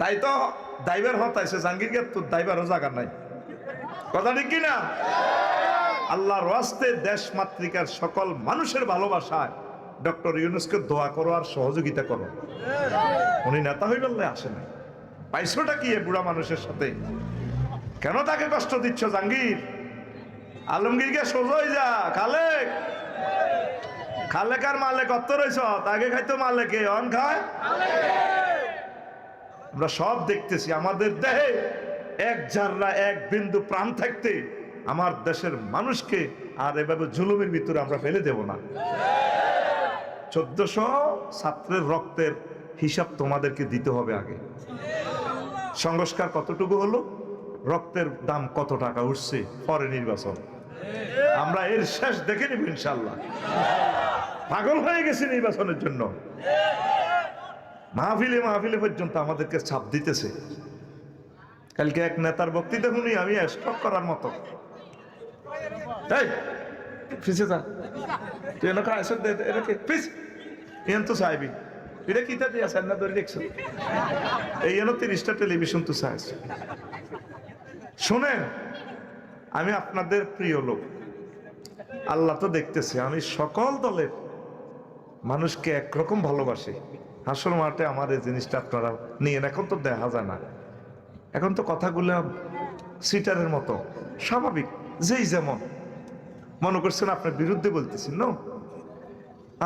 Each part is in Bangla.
তাই তো দাইবার হতাইছে জাহাঙ্গীর গে তোর দাইবারও জায়গা নাই। কথা ঠিক কিনা? আল্লাহর ওয়াস্তে দেশ মাতৃকার সকল মানুষের ভালোবাসায় ডক্টর ইউনুসকে দোয়া করো আর সহযোগিতা করো। উনি নেতা হয়ে বললে আসে না পাইছোটা কি বুড়া মানুষের সাথে? কেন তাকে কষ্ট দিচ্ছ জাহাঙ্গীর? আলমগীরকে সোজই যা, খালেক। খালেক আর অত রয়েছ তাকে খাইতো মালেকে, অন খায়? আমরা সব দেখতেছি, আমাদের দেহে এক জাররা এক বিন্দু প্রাণ থাকতে আমার দেশের মানুষকে আর এভাবে জুলুমের ভিতরে আমরা ফেলে দেব না। চোদ্দশো ছাত্রের রক্তের হিসাব তোমাদেরকে দিতে হবে আগে। সংস্কার কতটুকু হলো? রক্তের দাম কত টাকা উঠছে? পরে নির্বাচন। আমরা এর শেষ দেখে নিব ইনশাল্লাহ। পাগল হয়ে গেছে নির্বাচনের জন্য। মাহফিলে মাহফিলে পর্যন্ত আমাদেরকে ছাপ দিতেছে। কালকে এক নেতার বক্তৃতা শুনি, আমি স্টক করার মতো। ফিসে যা। তুই এনে তো এটা এই এনে তিরিশটা টেলিভিশন তো শোনেন, আমি আপনাদের প্রিয় লোক। আল্লাহ তো দেখতেছে, আমি সকল দলের মানুষকে একরকম ভালোবাসি। হাসর মাঠে আমার এই জিনিসটা আপনারা নিয়েন এখন তো দেখা যায় না। এখন তো কথাগুলো সিটারের মতো, স্বাভাবিক, যেই যেমন। মনে করছেন আপনার বিরুদ্ধে বলতেছেন ন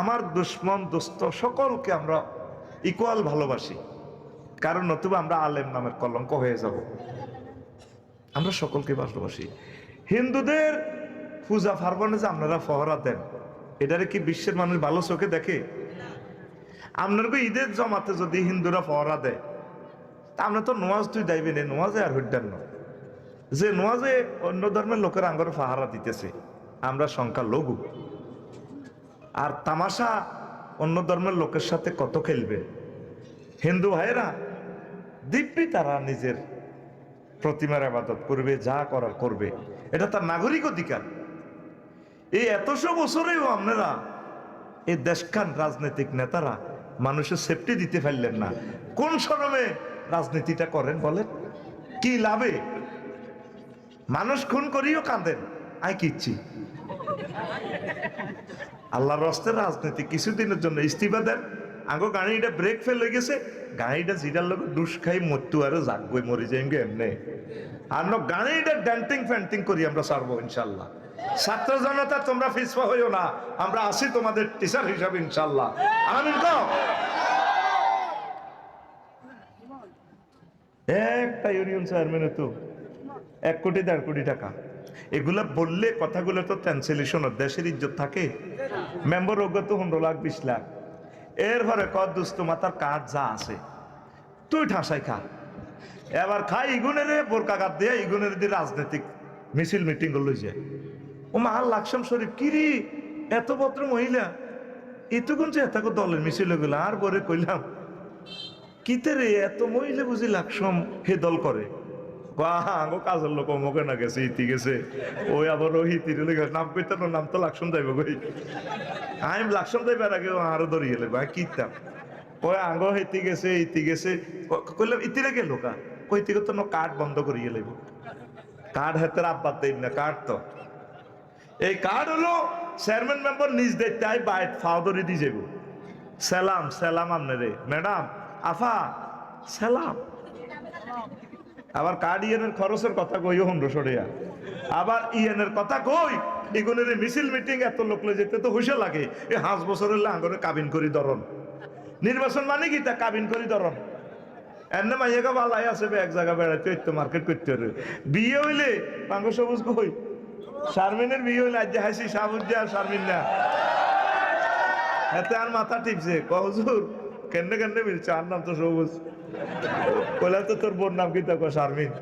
আমার দুশ্মন দোস্ত সকলকে আমরা ইকুয়াল ভালোবাসি। কারণ নতুবা আমরা আলেম নামের কলঙ্ক হয়ে যাব। আমরা সকলকে ভালোবাসি। হিন্দুদের পূজা পার্বণে যে আপনারা ফহরা দেন, এটারে কি বিশ্বের মানুষ ভালো চোখে দেখে? আপনার ঈদের জমাতে যদি হিন্দুরা ফহরা দেয়, তা আমরা তো নোয়াজ তুই দাইবে নে নোয়াজে আর হইডান না। যে নোয়াজে অন্য ধর্মের লোকের আঙ্গরে ফাহারা দিতেছে, আমরা সংখ্যা লঘু। আর তামাশা অন্য ধর্মের লোকের সাথে কত খেলবে? হিন্দু ভাইয়েরা, দিব্যি তারা নিজের প্রতিমার আবাদত করবে, যা করার করবে। এটা তার নাগরিক অধিকার। এই এতশো বছরেও আপনারা এই দেশখান রাজনৈতিক নেতারা মানুষের সেফটি দিতে পারলেন না। কোন সরমে রাজনীতিটা করেন বলেন? কি লাভে? মানুষ খুন করিও কাঁদেন। আই কিচ্ছি আল্লাহর রস্তে রাজনীতি কিছুদিনের জন্য ইস্তিফা দেন। আগো গাড়িটা ব্রেক ফেল হয়ে গেছে। গাড়িটা জিরার লোক দুষ খাই মরতু আরও জাগবই মরি যাই এমনি। আর গাড়িটা ড্যান্টিং ফ্যান্টিং করি আমরা সারবো ইনশাল্লাহ। ছাত্র জনতা, তোমরা ফিসফা হইও না। আমরা আসি তোমাদের টিচার হিসাবে ইনশাল্লাহ আমিন একটা ইউনিয়ন চেয়ারম্যানে তো এক কোটি, দেড় কোটি টাকা। এগুলা বললে কথাগুলো তো ট্রান্সলেশন দেশের ইজ্জত থাকে। মেম্বার অজ্ঞ তো পনেরো লাখ, বিশ লাখ। এরপরে কর দুস্থ মাতার কাজ যা আছে, তুই ঠাসাই খা। এবার খাই ইগুনের বোরকা কাট দিয়ে, ইগুনের দিয়ে রাজনৈতিক মিছিল মিটিং লই যায় ও মা লাকসাম শরীফ কিরি এত ভদ্র মহিলা। এতক্ষণ যে এত দলের মিছিল গেল, আর বরে কইলাম কিতে রে, এত মহিলা বুঝি লাকসম হে দল করে? গো কাজের লোক অমুকে না গেছে, ইতি গেছে। ওই আবার ওই নাম কইতে না, নাম তো লাকসম যাইব গই আমি লাকসম যাইবার আগে আরও ধরি গেলে ভাই কিতাম। ওই আঙ্গ হেতি গেছে, ইতি গেছে। কইলাম ইতিরে গেল কা কইতে তো কাঠ বন্ধ করিয়ে লাগব? কাঠ হাতের আব্বাত দেব না কাঠ তো। এই কার্ড হলো চেয়ারম্যান মেম্বার নিজ দেখতে আই বাইট ফাউদরি দিয়ে যাব সালাম সালাম আপনারে। ম্যাডাম, আফা, সালাম। আবার কার্ড ইয়েনের খরচের কথা কই হন্ড সরিয়া। আবার ইয়েনের কথা কই, এগুনের মিছিল মিটিং এত লোক যেতে তো হুশে লাগে। এই হাঁস বছরের লাঙ্গরে কাবিন করি ধরন। নির্বাচন মানে কি তা কাবিন করি ধরন? এনে মাইয়াকে বালাই আছে এক জায়গা বেড়াইতে মার্কেট করতে বিয়ে হইলে পাঙ্গ সবুজ কই? শারমিনের বিয়ে হইলে আজ হাসি সাবুজ্জা শারমিন না এতে আর মাথা টিপছে। কহজুর কেন্নে কেন্নে মিলছে? আর নাম তো সবুজ। কইলাম তো তোর বোন নাম কি কো শারমিন।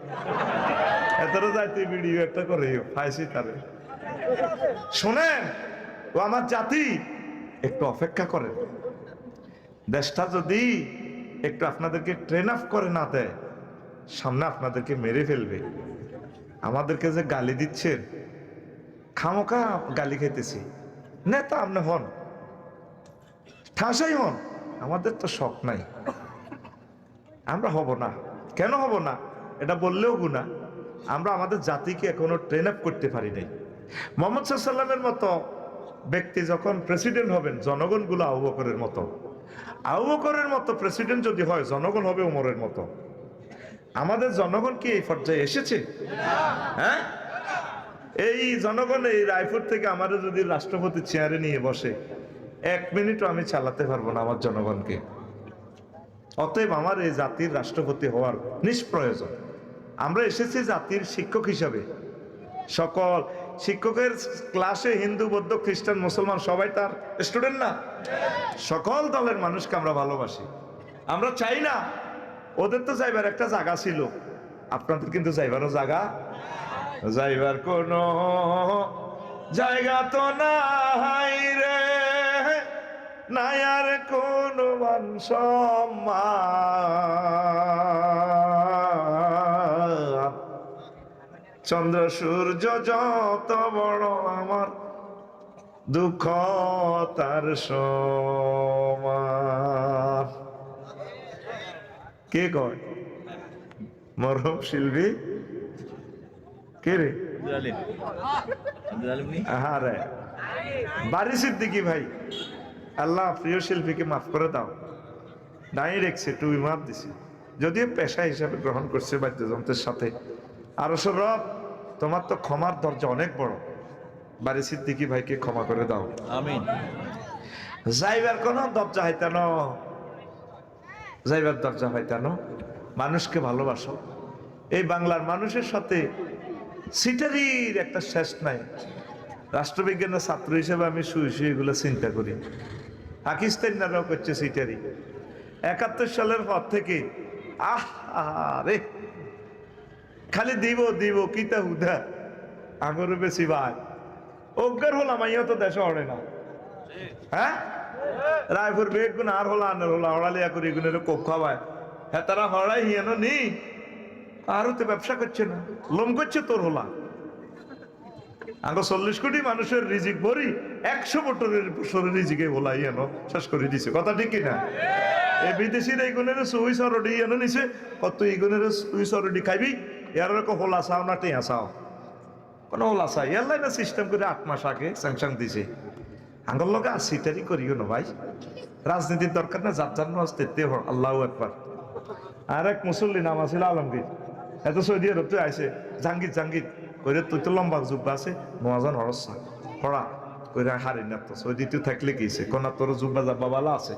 এতটা যাইতে ভিডিও একটা করে ফাইসি তারে। শোনেন, ও আমার জাতি। একটু অপেক্ষা করেন। দেশটা যদি একটু আপনাদেরকে ট্রেন আপ করে না দেয়, সামনে আপনাদেরকে মেরে ফেলবে। আমাদেরকে যে গালি দিচ্ছেন খামোকা গালি খাইতেছি। নেতা আপনি হন। ঠাসাই হন। আমাদের তো শখ নাই। আমরা হব না। কেন হব না? এটা বললেও গুণা। আমরা আমাদের জাতিকে এখনও ট্রেন আপ করতে পারি নাই। মোহাম্মদ সাল্লামের মতো ব্যক্তি যখন প্রেসিডেন্ট হবেন, জনগণগুলো আবু বকরের মতো। আবু বকরের মতো প্রেসিডেন্ট যদি হয়, জনগণ হবে উমরের মতো। আমাদের জনগণ কি এই পর্যায়ে এসেছে? হ্যাঁ? এই জনগণ এই রায়পুর থেকে আমাদের যদি রাষ্ট্রপতি চেয়ারে নিয়ে বসে, এক মিনিটও আমি চালাতে পারব না আমার জনগণকে। অতএব আমার এই জাতির রাষ্ট্রপতি হওয়ার নিষ্প্রয়োজন। আমরা এসেছি জাতির শিক্ষক হিসাবে। সকল শিক্ষকের ক্লাসে হিন্দু, বৌদ্ধ, খ্রিস্টান, মুসলমান সবাই তার স্টুডেন্ট না। সকল দলের মানুষকে আমরা ভালোবাসি। আমরা চাই না। ওদের তো যাইবার একটা জায়গা ছিল। আপনাদের কিন্তু যাইবারও জায়গা যাইবার কোন জায়গা তো নাই রে। নাই আর কোন চন্দ্র সূর্য যত বড় আমার দুঃখ, তার কে কয়? মরহম শিল্পী? কে রে হ্যাঁ রে বাড়ি সিদ্দিকি ভাই আল্লাহ প্রিয় শিল্পীকে মাফ করে দাও। রেখছে টুই মাপ দিছে। যদিও পেশা হিসাবে গ্রহণ করছে বাদ্যযন্ত্রের সাথে। আরও সব তোমার তো ক্ষমার দরজা অনেক বড়। বাড়ি সিদ্দিকি ভাইকে ক্ষমা করে দাও। আমিন। যাইবার কোন দরজা হইতান যাইবার দরজা হইতান মানুষকে ভালোবাসো। এই বাংলার মানুষের সাথে সিটারির একটা শেষ নাই। রাষ্ট্রবিজ্ঞানের ছাত্র হিসেবে আমি শুয়ে শুয়ে এগুলো চিন্তা করি। পাকিস্তানিরাও করছে সিটারি। একাত্তর সালের পর থেকে, আহ রে খালি দিব দিব, কিতা হুদা। আগরে বেশি ভাই। অজ্ঞার হলাম আইয়া তো দেশে অড়ে না। হ্যাঁ? রায়পুর বেগ গুণ আর হলা আনার হলা হড়ালিয়া করি গুণের কোপ খাওয়ায় হ্যাঁ তারা হড়াই হিয়ানো নি। আরও তো ব্যবসা করছে না, লোম করছে তোর হলা। আগে চল্লিশ কোটি মানুষের রিজিক ভরি, একশো বছরের বছরের রিজিকে হলা ইয়ানো শেষ করে দিছে। কথা ঠিক কিনা? এই বিদেশির এই গুণের সুই সরডি ইয়ানো নিছে, কত এই গুণের সুই সরডি খাইবি? এর হোলা চাও না টেয়া চাও? কোনো হোলা চাই। এলাই না সিস্টেম করে আট মাস আগে স্যাংশন দিছে। আঙ্গল লগে আসিটারি করিও না ভাই। রাজনীতির দরকার না যার যার নামাজ তেতে আল্লাহ একবার আর এক মুসল্লি নাম আছিল আলমগীর। এত সৌদি আরব তুই আইসে জাঙ্গির জাঙ্গির কইরে তুই তো লম্বা জুব্বা আছে নোয়াজান হরসা পড়া, কইরা হারি না তো সৌদি তুই থাকলে গেছে কোনা তোর জুব্বা যাব্বা বালা আছে।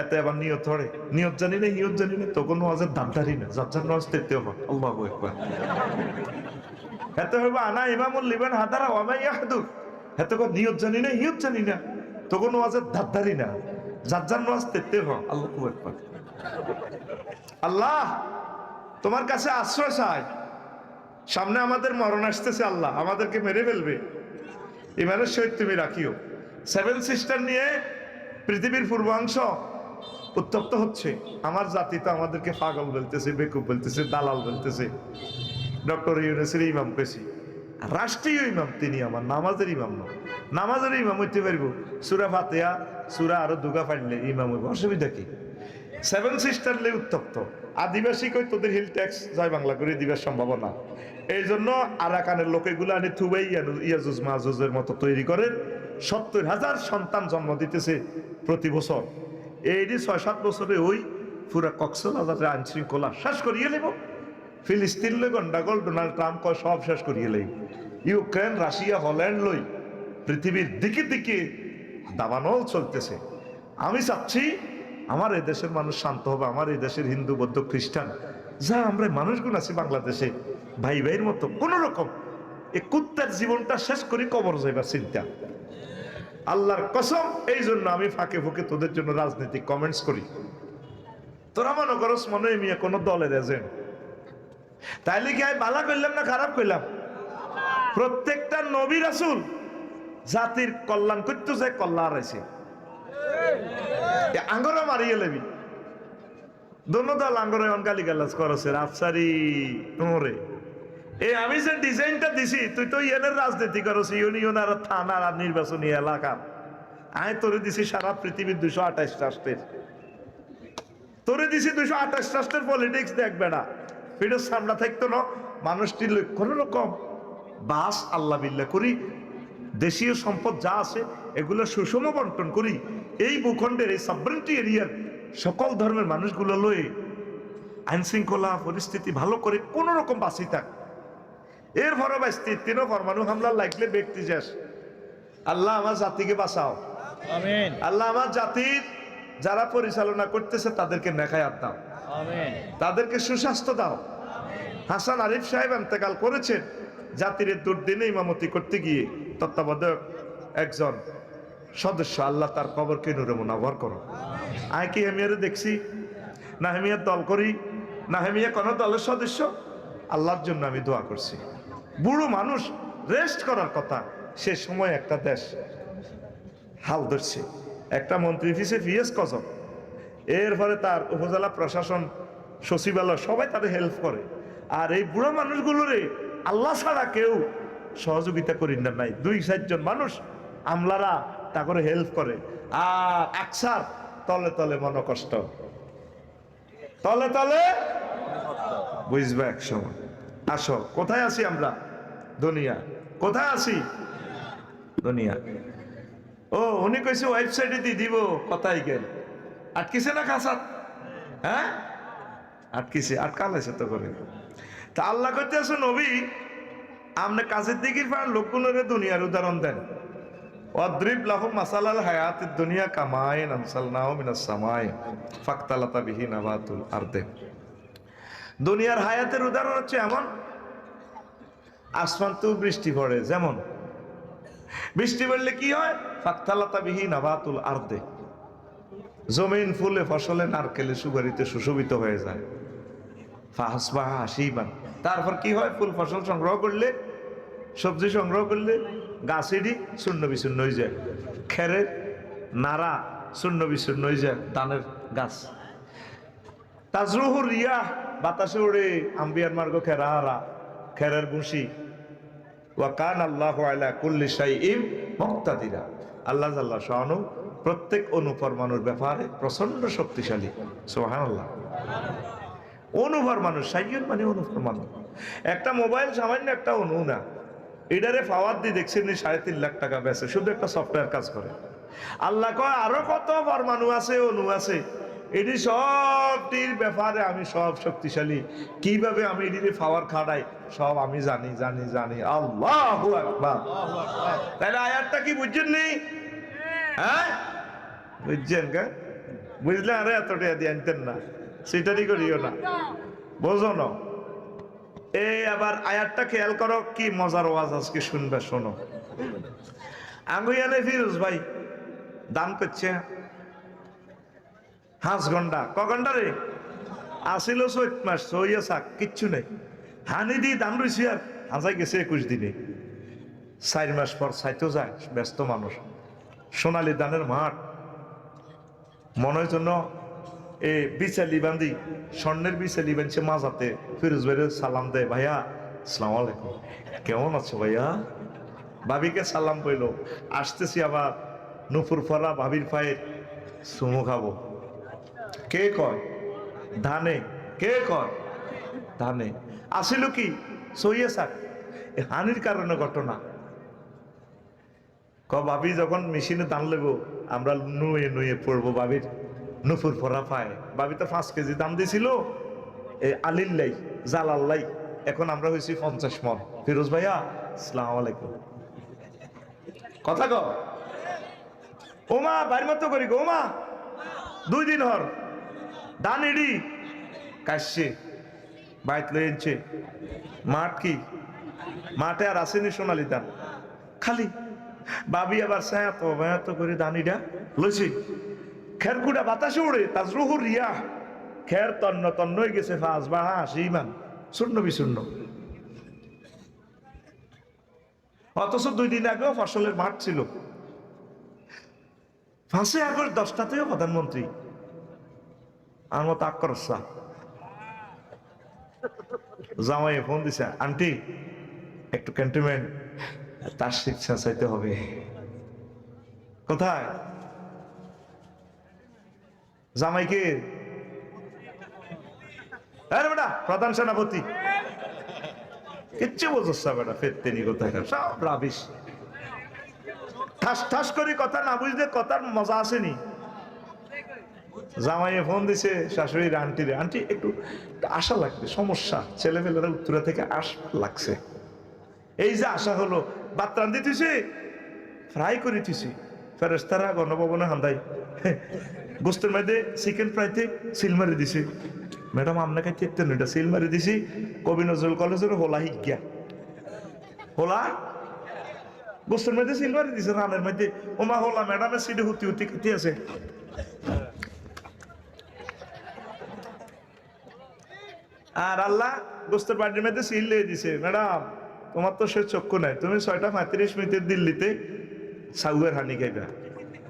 এতে আবার নিয়ত ধরে, নিয়ত জানি না নিয়ত জানি না তখন নোয়াজের দাম ধারি না, যার নামাজ তেতে হর আল্লাহ একবার এতে হইব আনা ইমামুল লিবেন হাদারা ওয়ামাই ইয়াহাদু এত কো নিয়ত জানি না হিয়ত জানি না, তখন ওয়াজের ধারধারি না, যার যার নামাজ তেতে হ আল্লাহ একবার আল্লাহ! তোমার কাছে আশ্রয় চাই। সামনে আমাদের মরণ আসতেছে আল্লাহ, আমাদেরকে মেরে ফেলবে। ইমানের সহিত তুমি রাখিও। সেভেন সিস্টার নিয়ে পৃথিবীর পূর্বাংশ উত্তপ্ত হচ্ছে। আমার জাতি তো আমাদেরকে পাগল বলতেছে, বেকুব বলতেছে, দালাল বলতেছে। ডক্টর ইউনুসের ইমাম পেছি রাষ্ট্রীয় ইমাম তিনি আমার, নামাজের ইমাম না নামাজের ইমাম হইতে পারব। সুরা ফাতেয়া সুরা আরও দুগা ফাইলে ইমাম হইব। অসুবিধা কি? সেভেন সিস্টার লে উত্তপ্ত। আদিবাসী কই তোদের হিল ট্যাক্স জয় বাংলা করে দিবার সম্ভাবনা। এই জন্য আরাকানের লোক এগুলো আনি থুবাই ইয়াজুজ মাহুজের মতো তৈরি করেন। সত্তর হাজার সন্তান জন্ম দিতেছে প্রতি বছর। এইটি ছয় সাত বছরে ওই পুরা কক্সল হাজারের আইন শৃঙ্খলা শেষ করিয়ে নেব ফিলিস্তিন লই গন্ডাগোল, ডোনাল্ড ট্রাম্প কয় সব শেষ করিয়ে লই ইউক্রেন, রাশিয়া, হল্যান্ড লই পৃথিবীর দিকে দিকে দাবানল চলতেছে। আমি চাচ্ছি আমার এই দেশের মানুষ শান্ত হবে, আমার এই দেশের হিন্দু, বৌদ্ধ, খ্রিস্টান, যা আমরা মানুষগুলো আছি বাংলাদেশে, ভাই ভাইয়ের মতো কোন রকম এই কুত্তার জীবনটা শেষ করি কবর যাইবার চিন্তা। আল্লাহর কসম, এই জন্য আমি ফাঁকে ফুঁকে তোদের জন্য রাজনৈতিক কমেন্টস করি। তোরা মনে করস মনে মিয়া কোনো দলের এজেন্ট তাইলে কি আমি বালা করলাম না খারাপ করলাম? প্রত্যেকটা নবী রাসুল জাতির কল্যাণ করতে যায়, কল্যাণ আছে আঙ্গরা মারিয়ে লেবি দোনো দল আঙ্গরে অন গালি গালাজ করছে আফসারি তোরে এই আমি যে ডিজাইনটা দিছি, তুই তো ইয়েনের রাজনীতি করছ ইউনিয়ন আর থানার আর নির্বাচনী এলাকা। আমি তোরে দিছি সারা পৃথিবীর দুশো আঠাশ রাষ্ট্রের। তোরে দিছি দুশো আঠাশ রাষ্ট্রের পলিটিক্স দেখবে না। ফিরোজ সামনা থাকতো না, মানুষটি কোন রকম বাস আল্লাহ বিল্লাহ করি, দেশীয় সম্পদ যা আছে, এগুলো সুষম বন্টন করি এই ভূখণ্ডের এই সাবরেন্টি এরিয়ার সকল ধর্মের মানুষগুলো লয়ে আইন শৃঙ্খলা পরিস্থিতি ভালো করে কোন রকম বাঁচি থাক। এর ভরে বাঁচতে তিনও পরমাণু হামলা লাগলে ব্যক্তি শেষ। আল্লাহ আমার জাতিকে বাঁচাও। আল্লাহ আমার জাতির যারা পরিচালনা করতেছে তাদেরকে নেখায়াত দাও। তাদেরকে সুস্বাস্থ্য দাও। হাসান আরিফ সাহেব এন্তেকাল করেছেন জাতির দুর্দিনে ইমামতি করতে গিয়ে তত্ত্বাবধায়ক একজন। সদস্য, আল্লাহ তার কবরকে নুরে মুনাবর করো আয় কি হেমিয়ারে দেখছি? না হেমিয়ার দল করি, না হেমিয়া কোনো দলের সদস্য? আল্লাহর জন্য আমি দোয়া করছি। বুড়ো মানুষ রেস্ট করার কথা, সে সময় একটা দেশ। হাল ধরছে। একটা মন্ত্রী ফিসে ফিএস কজন এরপরে তার উপজেলা প্রশাসন, সচিবালয়, সবাই তাদের হেল্প করে। আর এই বুড়ো মানুষগুলোরে আল্লাহ ছাড়া কেউ সহযোগিতা করি না নাই। দুই চারজন মানুষ, আমলারা তা করে হেল্প করে। আর আকসার, তলে তলে মন কষ্ট তলে তলে বুঝবে এক সময়। আসো, কোথায় আছি আমরা? দুনিয়া। কোথায় আছি? দুনিয়া। ও, উনি কইছে ওয়েবসাইটে দিয়ে দিব কথাই গেল? আটকিছে না খাসাত হ্যাঁ? আটকিছে আটকালাইছে তো করে। তা আল্লাহ করতে আসো নবী আপনি কাজের পার লোকগুলোরে দুনিয়ার উদাহরণ দেন। অদ্রিব লাহু মাসালাল হায়াতের দুনিয়া কামায় নামসাল নাও মিনাস সামায় ফাক্তালাতা বিহি নাবাতুল আরদে। দুনিয়ার হায়াতের উদাহরণ হচ্ছে এমন আসমান তো বৃষ্টি পড়ে, যেমন বৃষ্টি পড়লে কি হয়? ফাক্তালাতা বিহি নাবাতুল আরদে। জমিন ফুলে ফসলে, নারকেলে সুগারিতে সুশোভিত হয়ে যায়। ফাহাসবাহা হাসিবান। তারপর কি হয়? ফুল ফসল সংগ্রহ করলে, সবজি সংগ্রহ করলে গাছেরই শূন্য বিশূন্য হয়ে যায়। খেরের নাড়া শূন্য বিশূন্য হয়ে যায় ধানের গাছ। তাজরুহুর রিয়া বাতাসে উড়ে আম্বিয়ার মার্গ খেরা খেরাহারা খেরের বুসি ওয়াকান আল্লাহ আলা কুল্লি শাইইম মক্তাদিরা। আল্লাহ জাল্লাহ শাহানু প্রত্যেক অনুপরমাণুর ব্যাপারে প্রচণ্ড শক্তিশালী। সুবহানাল্লাহ। অনুভর মানুষ সাইয়ন মানে অনুভর মানুষ একটা মোবাইল সামান্য একটা অনু না এটারে পাওয়ার দিয়ে দেখছেন সাড়ে তিন লাখ টাকা বেছে শুধু একটা সফটওয়্যার কাজ করে। আল্লাহ কয়, আরও কত পরমাণু আছে অনু আছে? এটি সবটির ব্যাপারে আমি সব শক্তিশালী। কীভাবে আমি এটির পাওয়ার খাটাই, সব আমি জানি জানি জানি। আল্লাহ তাহলে আয়াতটা কি বুঝছেন নি? হ্যাঁ? বুঝছেন কে? বুঝলে আরে এতটা দিয়ে আনতেন না। সেটারই করিও না। বোঝো না। এই আবার আয়াতটা খেয়াল করো, কি মজার ওয়াজ আজকে শুনবে, শোনো। আঙ্গুইয়ানে ফিরোজ ভাই দান করছে হাঁস ঘণ্টা। ক ঘণ্টা রে? আসিল চৈত মাস চইয়া শাক, কিচ্ছু নেই। হানি দি দান রইছি আর হাজাই গেছে একুশ দিনে। চার মাস পর চাইতেও যায়, ব্যস্ত মানুষ। সোনালি দানের মাঠ। মনের জন্য এ বিচালি বান্ধি স্বর্ণের বিচালি বানছে মাজাতে ফিরোজ ভাইরে সালাম দেয়, ভাইয়া, আসসালাম আলাইকুম। কেমন আছো ভাইয়া? ভাবিকে সালাম কইল, আসতেছি আবার নুপুর ফরা ভাবির পায়ের সুমু খাব। কে কয়? ধানে। কে কয়? ধানে। আসিল কি? সইয়ে এ হানির কারণে ঘটনা। ক, ভাবি যখন মেশিনে দাম লেবো আমরা নুয়ে নুয়ে পড়ব ভাবির নুপুর পরা পায়। ভাবি তো পাঁচ কেজি দাম দিছিল। এই আলিল্লাই জালাল্লাই এখন আমরা হয়েছি পঞ্চাশ মন। ফিরোজ ভাইয়া সালাম আলাইকুম। কথা ক ওমা, বাড়ির মতো করি গো, ওমা। দুই দিন হর। দান এডি। কাশছে। বাইত লই এনছে। মাঠ কি? মাঠে আর আসেনি সোনালি দান। খালি। বাবি আবার সায়াত বায়াত করে দানিটা লইছি। খেরকুটা বাতাসে উড়ে তাজরুহু রিয়া খের তন্ন তন্ন হয়ে গেছে ফাঁস বা হাঁস ইমান। শূন্য বিশূন্য অথচ দুই দিন আগেও ফসলের মাঠ ছিল। ফাঁসে আগস্ট দশটাতেও প্রধানমন্ত্রী আমার মতো আক্রসা জামাই ফোন দিছে আন্টি একটু ক্যান্টনমেন্ট তার শিক্ষা চাইতে হবে। কোথায়? জামাইকে। আরে বেটা, প্রধান সেনাপতি। কিচ্ছু বোঝস না বেটা ফেরতেনি কোথাকার সব রাবিশ। ঠাস ঠাস করে কথা না বুঝলে কথার মজা আসেনি। জামাইয়ে ফোন দিছে, শাশুড়ির আন্টিরে। আন্টি, একটু আশা লাগবে, সমস্যা। ছেলেমেয়েরা উত্তরা থেকে আশ লাগছে। এই যে আশা হলো, ভাত রান্ধি তুইছে ফ্রাই করে তুইছি ফেরেস্তারা গণভবনে হান্দাই গোস্তের মধ্যে চিকেন ফ্রাইতে সিল মারি দিছে। ম্যাডাম, আপনাকে চেতেন এটা সিল মারি দিছি। কবি নজরুল কলেজের হোলা হিজ্ঞা। হোলা? গোস্তের মধ্যে সিল মারি দিছে, রানের মধ্যে। ওমা হোলা, ম্যাডামের সিটে হুতি হুতি খেতে আছে। আর আল্লাহ গোস্তের বাড়ির মধ্যে সিল দিয়ে দিছে। ম্যাডাম, তোমার তো সে চক্ষু নাই। তুমি ছয়টা পঁয়ত্রিশ মিনিটের দিল্লিতে সাউয়ের হানি খাইবা।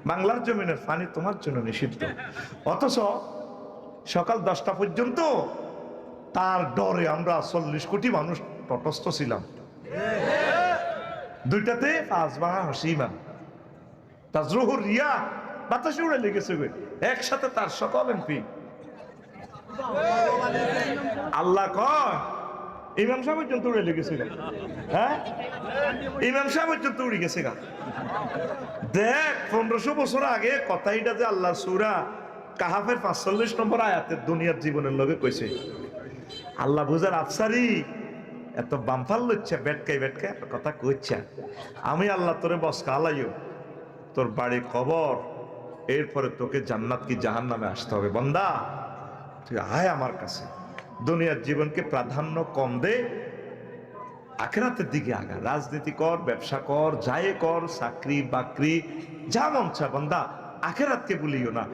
বাংলার জমিনের পানি তোমার জন্য নিষিদ্ধ। অথচ সকাল দশটা পর্যন্ত তার ডরে আমরা চল্লিশ কোটি মানুষ তটস্থ ছিলাম। দুইটাতে বাংলা হাসিমান তাজরুহুর রিয়া বাতাসে উড়ে লেগেছে। একসাথে তার সকল এমপি। আল্লাহ কয় ইমাম সাহেব পর্যন্ত উড়ে লেগেছে। হ্যাঁ? ইমাম সাহেব পর্যন্ত উড়ে গেছে গা। দেখ, পনেরোশো বছর আগে কথাইটা যে আল্লাহ সুরা কাহাফের পাঁচচল্লিশ নম্বর আয়াতের দুনিয়ার জীবনের লগে কইছে, আল্লাহ বুঝার আফসারি, এত বামফাল লচ্ছে বেটকাই বেটকাই কথা কইছে। আমি আল্লাহ তোরে বস কালাইও তোর বাড়ি খবর, এরপরে তোকে জান্নাত কি জাহান নামে আসতে হবে, বন্দা। তুই আয় আমার কাছে। দুনিয়ার জীবনকে প্রাধান্য কম দে, আখেরাতের দিকে আগা। রাজনীতি কর, ব্যবসা কর, যাই কর, চাকরি, বাকরি, যা মন চা বন্দা, আখেরাতকে বলিও না।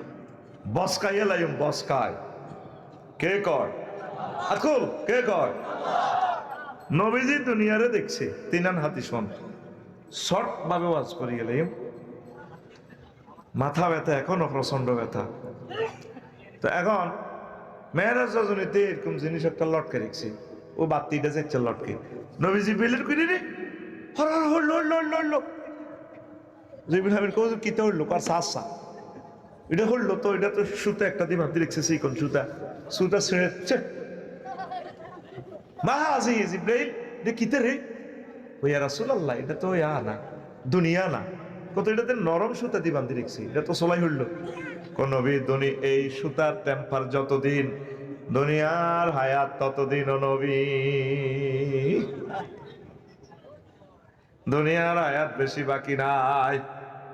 বসকাই এলাইম, বসকায়। কে কর আকুল, কে কর নবীজি দুনিয়ারে দেখছে, তিনান হাতি শোন। শর্ট ভাবে ওয়াজ করি গেলাম মাথা ব্যথা, এখনও প্রচণ্ড ব্যথা। তো এখন মেয়েরাজ এরকম জিনিস একটা লটকে রেখছি। ও বাতিটা যাচ্ছে লটকে। নবীজি বিলের করি রে হর হর এটা তো এটা তো একটা দিয়ে ভাবতে কোন আজি রে? তো ইয়া না, দুনিয়া না। কত এটাতে নরম সুতা দিয়ে বান্ধি রেখছি এটা তো সোলাই হইল। কোন দুনি এই সুতার টেম্পার যতদিন, দুনিয়ার হায়াত ততদিন নবী। দুনিয়ার হায়াত বেশি বাকি নাই।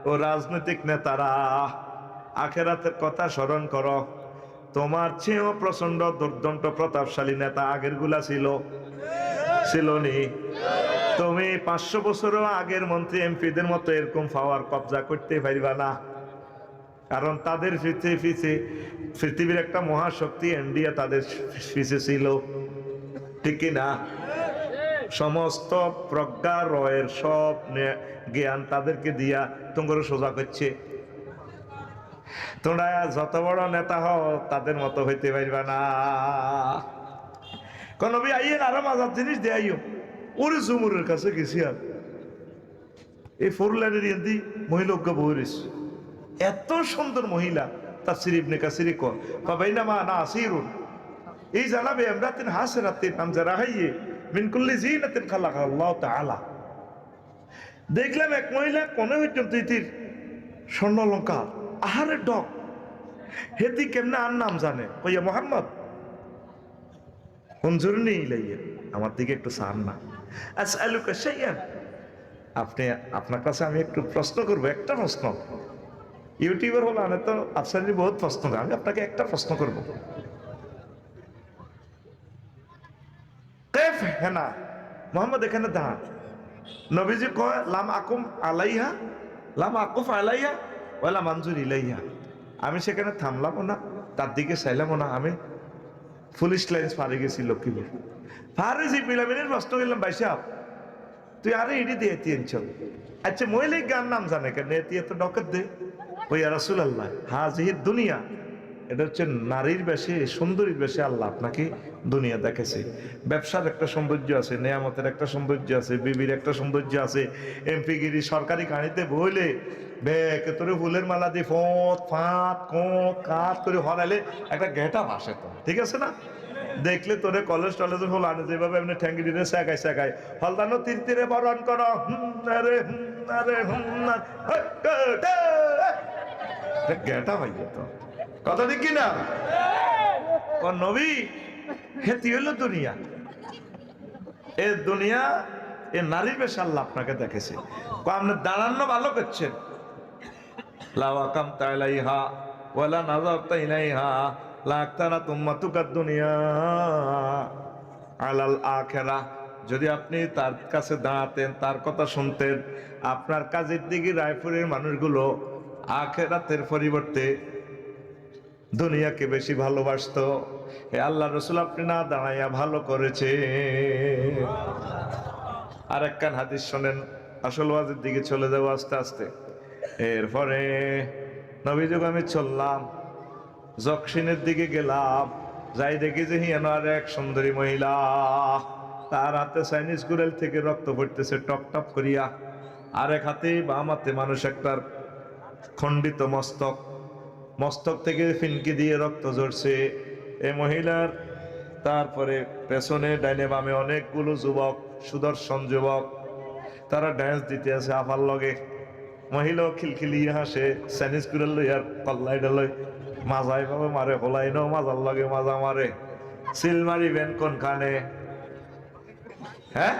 ও রাজনৈতিক নেতারা, আখেরাতের কথা স্মরণ করো। তোমার চেয়েও প্রচণ্ড দুর্দন্ত প্রতাপশালী নেতা আগেরগুলা ছিল। ছিল নি? তুমি পাঁচশো বছরও আগের মন্ত্রী এমপিদের মতো এরকম পাওয়ার কবজা করতে পারবা না। কারণ তাদের পিছে পিছে পৃথিবীর একটা মহাশক্তি ইন্ডিয়া তাদের পিছে ছিল। ঠিক না? সমস্ত প্রজ্ঞা, রয়ের সব জ্ঞান তাদেরকে দিয়া তোমার সোজা করছে। তোমরা যত বড় নেতা হও, তাদের মতো হইতে পারবা না। কোন নবী আইয়েন আরও মাজার জিনিস দিয়ে ওরে জুমুরের কাছে গেছি আর এই ফোর লাইনের ইন্দি মহিলা অজ্ঞা এত সুন্দর মহিলা তার সিরিপ নেকা সিরি কর বাবাইনা মা না আসিরুন এই জানাবে এমরাতিন হাসরাতিন আম জারাহাইয়ে মিন কুল্লি জিনাতিন খালাকা আল্লাহ তাআলা দেখলাম এক মহিলা কোনে পর্যন্ত ইতির স্বর্ণ লঙ্কা আহারে ডক হেতি কেমনে আর নাম জানে কইয়া মোহাম্মদ নেই ইলাইয়া আমার দিকে একটু সার না শাইয়ান আপনি, আপনার কাছে আমি একটু প্রশ্ন করব, একটা প্রশ্ন। ইউটিউবার হলো, আমি তো আফসারি বহুত প্রশ্ন আমি আপনাকে একটা প্রশ্ন করব। কেফ হেনা মোহাম্মদ এখানে দাঁড়া নবীজি কয়, লাম আকুম আলাইহা, লাম আকুফ আলাইহা ওয়ালা মঞ্জুর ইলাইহা। আমি সেখানে থামলামও না, তার দিকে চাইলামও না, আমি পুলিশ লাইন্স পারে গেছি লক্ষ্মীপুর। পারে যে পিলামিনের প্রশ্ন করলাম বাইসাব তুই আরে ইডি দিয়ে চল আচ্ছা মহিলা গান নাম জানে কেন? এতিয়ে তো ডকত দে। ওই রাসুল আল্লাহ হাজির দুনিয়া। এটা হচ্ছে নারীর বেশে, সুন্দরীর বেশে আল্লাহ আপনাকে দুনিয়া দেখেছে ব্যবসার একটা সৌন্দর্য আছে, নেয়ামতের একটা সৌন্দর্য আছে, বিবির একটা সৌন্দর্য আছে। এমপিগিরি সরকারি কাহিনীতে বইলে বেকে, তোরে ফুলের মালা দিয়ে ফোঁত, ফাঁত, কোঁত, কাত করে হরাইলে একটা ঘেটা ভাসে তো, ঠিক আছে না? দেখলে তোরে কলেজ টলেজ হল আনে যেভাবে এমনি ঠ্যাঙ্গি দিতে শেখাই শেখাই হলদানো তীর তীরে বরণ করো আরে হুম আরে হুম। গেটা ভাই তো। কথা দিক কি না ও নবী, হেতি হলো দুনিয়া। এ দুনিয়া, এ নারীর বেশ আল্লাহ আপনাকে দেখেছে। আপনি দাঁড়ানো ভালো করছেন? লাওয়াকাম তাইলাইহা ওয়ালা নাজার তাইলাইহা লাক্তারা তুম্মাতুকার দুনিয়া আলাল আখেরা। যদি আপনি তার কাছে দাঁড়াতেন, তার কথা শুনতেন, আপনার কাজের দিকে রায়পুরের মানুষগুলো আখেরাতের পরিবর্তে দুনিয়াকে বেশি ভালোবাসত। এ আল্লাহ রসুল আপনি না দাঁড়াইয়া ভালো করেছে আর একখান হাদিস শোনেন, আসল ওয়াজের দিকে চলে যাব আস্তে আস্তে। এরপরে নবীযুগ আমি চললাম জকসিনের দিকে গেলাম, যাই দেখি যে হিয়ান আর এক সুন্দরী মহিলা, তার হাতে চাইনিজ গুরেল থেকে রক্ত পড়তেছে টপ টপ করিয়া। আর এক হাতে বাম হাতে মানুষ একটার খণ্ডিত মস্তক। মস্তক থেকে ফিনকি দিয়ে রক্ত ঝরছে। এই মহিলার তারপরে পেছনে, ডাইনে বামে অনেকগুলো যুবক, সুদর্শন যুবক, তারা ড্যান্স দিতে আছে আফার লগে। মহিলাও খিলখিলিয়ে হাসে স্যানিস করে লইয়ার কল্লাই ডালই মাজাই ভাবে মারে হলাই নো মাজার লগে মাজা মারে। সিল মারিবেন কোনখানে? হ্যাঁ?